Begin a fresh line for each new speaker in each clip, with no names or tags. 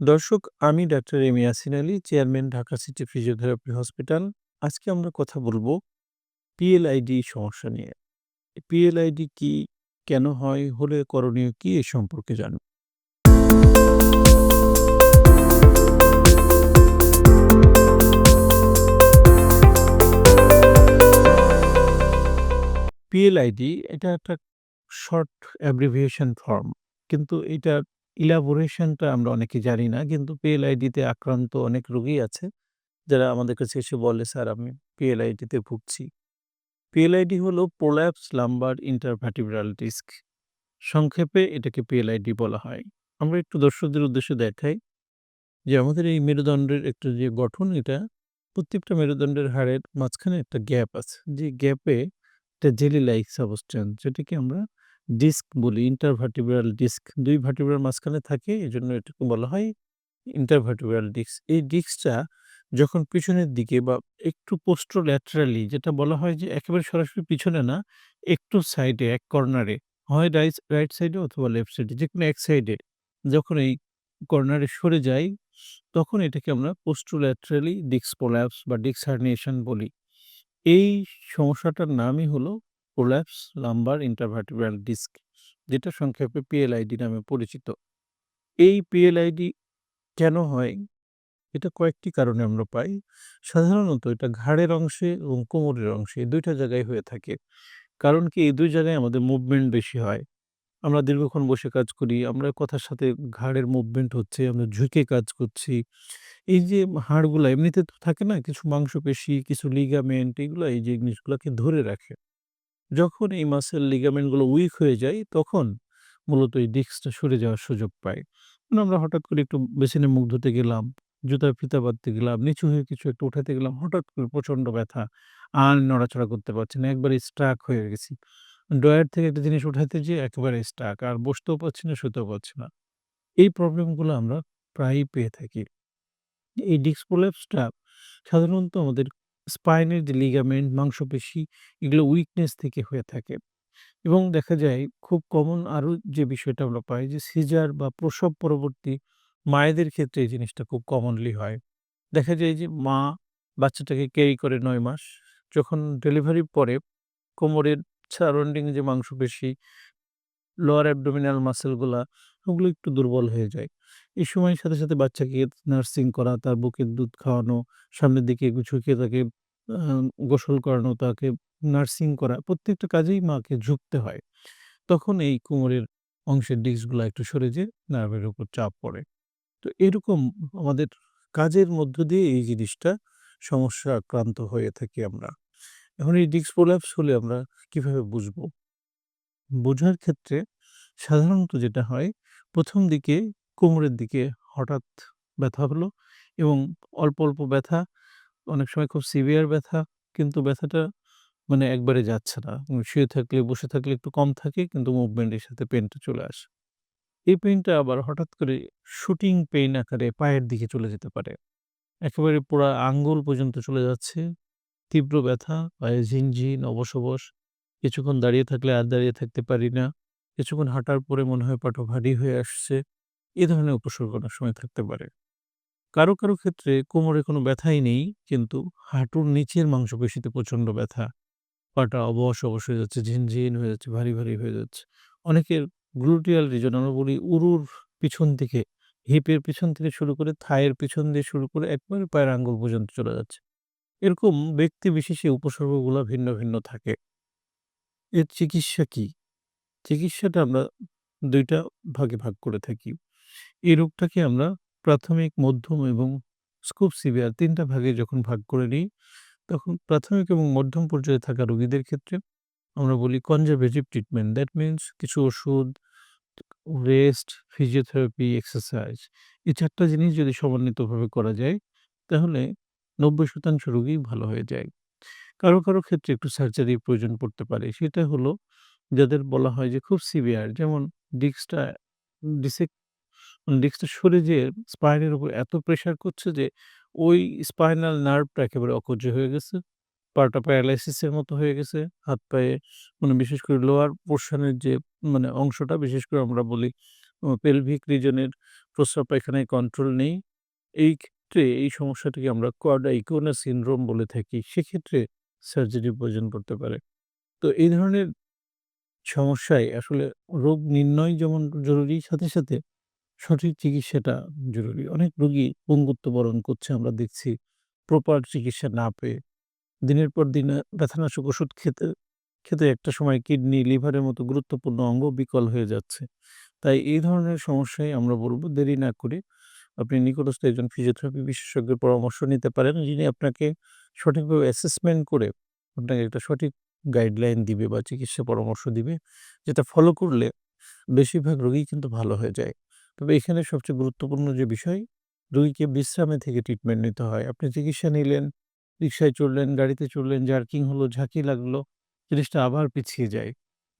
দর্শক, আমি doctor M Yasin Ali, chairman Dhaka city physiotherapy hospital. আজকে আমরা কথা বলব পিএলআইডি সমস্যা নিয়ে। পিএলআইডি কি? কেন হয়? হলে করণীয় কি? এ সম্পর্কে জানব। পিএলআইডি এটা একটা শর্ট অ্যাব্রিভিয়েশন ফর্ম। কিন্তু এইটার ইলাবোরেশনটা আমরা অনেকে জানি না। কিন্তু পিএলআইডিতে আক্রান্ত অনেক রোগী আছে, যারা আমাদের কাছে এসে বলে, "স্যার আমি পিএলআইডিতে ভুগছি।" পিএলআইডি হলো প্রোল্যাপস লাম্বার ইন্টারভার্টিব্রাল ডিস্ক। সংক্ষেপে এটাকে পিএলআইডি বলা হয়। আমরা একটু দর্শকদের উদ্দেশ্যে দেখাই যে আমাদের এই মেরুদণ্ডের একটা যে গঠন এটা প্রত্যেকটা মেরুদণ্ডের হাড়ের মাঝখানে একটা গ্যাপ আছে। যে গ্যাপে একটা জেলি লাইক সাবস্টেন্স যেটাকে আমরা ডিস্ক বলি, ইন্টারভার্টিব্রাল ডিস্ক। ২ ভার্টিব্রার মাঝখানে থাকে এই জন্য এটাকে বলা হয় ইন্টারভার্টিব্রাল ডিস্ক। এই ডিস্কটা যখন পিছনের দিকে বা একটু পোস্টোল্যাটেরালি যেটা বলা হয় যে একেবারে সরাসরি পিছনে না, একটু সাইডে এক কর্নারে হয় রাইট রাইট সাইডে অথবা লেফট সাইডে যে কোনো এক সাইডে যখন এই কর্নারে সরে যায়, তখন এটাকে আমরা পোস্টোল্যাটেরালি ডিস্ক প্রোল্যাপস বা ডিস্ক হার্নিয়েশন বলি। এই সমস্যাটার নামই হলো প্রোল্যাপস লাম্বার ইন্টারভার্টিব্রাল ডিস্ক যেটা সংক্ষেপে পিএলআইডি নামে পরিচিত। এই পিএলআইডি কেন হয়? এটা কয়েকটি কারণে আমরা পাই। সাধারণত এটা ঘাড়ের অংশে এবং কোমরের অংশে ২ জায়গায় হয়ে থাকে। কারণ কি এই দুই জায়গায় আমাদের মুভমেন্ট বেশি হয়। আমরা দীর্ঘক্ষণ বসে কাজ করি, আমরা কথার সাথে ঘাড়ের মুভমেন্ট হচ্ছে, আমরা ঝুঁকে কাজ করছি। এই যে হাড়গুলো এমনিতে তো থাকে না কিছু মাংসপেশি, কিছু লিগামেন্ট এগুলা এই যে জিনিসগুলোকে ধরে রাখে। যখন এই মাসল লিগামেন্টগুলো উইক হয়ে যায় তখন মূলত এই ডিস্কটা সরে যাওয়ার সুযোগ পায়। মানে আমরা হঠাৎ করে একটু বেসিনে মুখ ধুতে গেলাম, জুতার ফিতা বাঁধতে গেলাম, নিচু হয়ে কিছু একটা উঠাতে গেলাম, হঠাৎ করে প্রচণ্ড ব্যথা। আর নড়াচড়া করতে পারছি না, একবারে স্ট্রাক হয়ে গেছি। ড্রয়ার থেকে একটা জিনিস উঠাতে যেয়ে একেবারে স্ট্রাক আর বসতেও পারছি না, শুতেও পারছি না। এই প্রবলেমগুলো আমরা প্রায়ই পেয়ে থাকি। এই ডিস্ক প্রোল্যাপসটা সাধারণত আমাদের স্পাইনের যে লিগামেন্ট, মাংসপেশি এগুলো উইকনেস থেকে হয়ে থাকে। এবং দেখা যায় খুব কমন আরও যে বিষয়টা আমরা পাই যে সিজার বা প্রসব পরবর্তী মায়েদের ক্ষেত্রে এই জিনিসটা খুব কমনলি হয়। দেখা যায় যে মা বাচ্চাটাকে ক্যারি করে ৯ মাস। যখন ডেলিভারির পরে কোমরের সারাউন্ডিং যে মাংসপেশি, লোয়ার অ্যাবডোমিনাল মাসলগুলা ওগুলো একটু দুর্বল হয়ে যায়। এই সময়ের সাথে, সাথে বাচ্চাকে নার্সিং করা, তার বুকের দুধ খাওয়ানো, সামনের দিকে ঝুঁকিয়ে তাকে গোসল করানো, তাকে নার্সিং করা প্রত্যেকটা কাজেই মাকে ঝুঁকতে হয়। তখন এই কোমরের অংশের ডিস্কগুলা একটু সরে যেয়ে নার্ভের উপর চাপ পড়ে। তো এরকম আমাদের কাজের মধ্য দিয়ে এই জিনিসটা সমস্যা আক্রান্ত হয়ে থাকি আমরা। এখন এই ডিস্ক প্রোল্যাপস হলে আমরা কীভাবে বুঝব? বোঝার ক্ষেত্রে সাধারণত যেটা হয় ১ম দিকে কোমরের দিকে হঠাৎ ব্যথা হলো এবং অল্প, অল্প ব্যথা, অনেক সময় খুব সিভিয়ার ব্যথা কিন্তু ব্যথাটা মানে একবারে যাচ্ছে না। শুয়ে থাকলে, বসে থাকলে একটু কম থাকে কিন্তু মুভমেন্টের সাথে পেনটা চলে আসে। এই পেনটা আবার হঠাৎ করে শুটিং পেন আকারে পায়ের দিকে চলে যেতে পারে। একেবারে পুরা আঙ্গুল পর্যন্ত চলে যাচ্ছে। তীব্র ব্যথা, পায়ে ঝিনঝিন, অবশ-অবশ। কিছুক্ষণ দাঁড়িয়ে থাকলে আর দাঁড়িয়ে থাকতে পারি না। কিছুক্ষণ হাঁটার পরে মনে হয় পাটা ভারী হয়ে আসছে। এ ধরনের উপসর্গ অনেক সময় থাকতে পারে। কারও, কারও ক্ষেত্রে কোমরে কোনো ব্যথাই নেই কিন্তু হাঁটুর নিচের মাংসপেশিতে প্রচণ্ড ব্যথা। পাটা অবশ, অবশ হয়ে যাচ্ছে, ঝিনঝিন হয়ে যাচ্ছে, ভারী, ভারী হয়ে যাচ্ছে। অনেকের গ্লুটিয়াল রিজন আমরা বলি উরুর পিছন থেকে, হিপের পিছন থেকে শুরু করে থাইয়ের পিছন দিয়ে শুরু করে একবারে পায়ের আঙ্গুল পর্যন্ত চলে যাচ্ছে। এরকম ব্যক্তি বিশেষে উপসর্গগুলো ভিন্ন, ভিন্ন থাকে। এর চিকিৎসা কি? চিকিৎসাটা আমরা দুইটা ভাগে ভাগ করে থাকি। এই রোগটাকে আমরা প্রাথমিক, মধ্যম এবং খুব সিভিয়ার ৩ টা ভাগে যখন ভাগ করে নিই, তখন প্রাথমিক এবং মধ্যম পর্যায়ে থাকা রোগীদের ক্ষেত্রে আমরা বলি কনজারভেটিভ ট্রিটমেন্ট। দ্যাট মিনস কিছু ওষুধ, রেস্ট, ফিজিওথেরাপি, এক্সারসাইজ এই চারটা জিনিস যদি সমন্বিতভাবে করা যায়, তাহলে ৯০% রোগীই ভালো হয়ে যায়। কারও, কারও ক্ষেত্রে একটু সার্জারির প্রয়োজন পড়তে পারে। সেটা হলো যাদের বলা হয় যে খুব সিভিয়ার যেমন ডিস্কটা ডিসেক ডিস্কটা সরে যেয়ে স্পাইনের উপর এত প্রেশার করছে যে ওই স্পাইনাল নার্ভটা একেবারে অকোজ্য হয়ে গেছে। পাটা প্যারালাইসিসের মতো হয়ে গেছে। হাত-পায়ে মানে বিশেষ করে লোয়ার পোরশন এর যে মানে অংশটা বিশেষ করে আমরা বলি পেলভিক রিজনের প্রস্রাব পায়খানায় কন্ট্রোল নেই। এই ক্ষেত্রে এই সমস্যাটিকে আমরা কোয়াডাইকোনা সিনড্রোম বলে থাকি। সেক্ষেত্রে সার্জারির প্রয়োজন পড়তে পারে। তো এই ধরনের সমস্যায় আসলে রোগ নির্ণয় যেমন জরুরি সাথে, সাথে সঠিক চিকিৎসাটা জরুরি। অনেক রোগী পঙ্গুত্ব বরণ করছে আমরা দেখছি প্রপার চিকিৎসা না পেয়ে। দিনের পর দিন ব্যথানাশক ওষুধ খেতে, খেতে একটা সময় কিডনি, লিভারের মতো গুরুত্বপূর্ণ অঙ্গ বিকল হয়ে যাচ্ছে। তাই এই ধরনের সমস্যায় আমরা বলব দেরি না করে আপনি নিকটস্থ একজন ফিজিওথেরাপি বিশেষজ্ঞের পরামর্শ নিতে পারেন। যিনি আপনাকে সঠিকভাবে অ্যাসেসমেন্ট করে আপনাকে একটা সঠিক গাইডলাইন দিবে বা চিকিৎসা পরামর্শ দিবে। যেটা ফলো করলে বেশিরভাগ রোগীই কিন্তু ভালো হয়ে যায়। তবে এখানে সবচেয়ে গুরুত্বপূর্ণ যে বিষয় রোগীকে বিশ্রামে থেকে ট্রিটমেন্ট নিতে হয়। আপনি চিকিৎসা নিলেন, রিক্সায় চড়লেন, গাড়িতে চড়লেন, জার্কিং হলো, ঝাঁকি লাগল, জিনিসটা আবার পিছিয়ে যায়।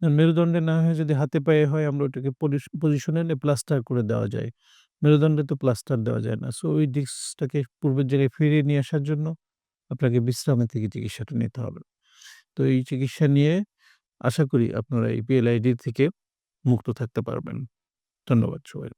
মেরুদণ্ডে না হয়ে যদি হাতে পায়ে হয় আমরা ওটাকে পজিশন এনে প্লাস্টার করে দেওয়া যায়। মেরুদণ্ডে তো প্লাস্টার দেওয়া যায় না। সো ওই ডিস্কটাকে পূর্বের জায়গায় ফিরিয়ে নিয়ে আসার জন্য আপনাকে বিশ্রামে থেকে চিকিৎসাটা নিতে হবে। তো এই চিকিৎসা নিয়ে আশা করি আপনারা এই পিএলআইডি থেকে মুক্ত থাকতে পারবেন। ধন্যবাদ সবাই।